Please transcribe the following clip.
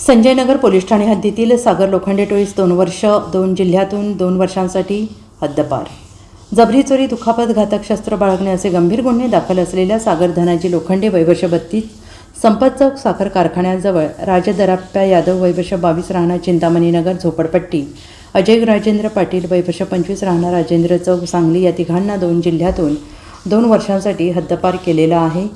Sanjaynagar police Thane हद्दीतील सागर लोखंडे टोळीस दोन वर्ष दोन जिल्ह्यातून दोन वर्षांसाठी हद्दपार. जबरी चोरी दुखापत घातक शस्त्र बाळगणे असे गंभीर गुन्हे दाखल असलेल्या सागर धनाजी लोखंडे वैवर्ष बत्तीस संपत चौक साखर कारखान्याजवळ राजदराप्पा यादव वैवर्ष बावीस राहणार चिंतामणीनगर झोपडपट्टी. अजय राजेंद्र पाटील वैवर्ष पंचवीस राहणार राजेंद्र चौक सांगली या तिघांना दोन जिल्ह्यातून दोन वर्षांसाठी हद्दपार केलेला आहे.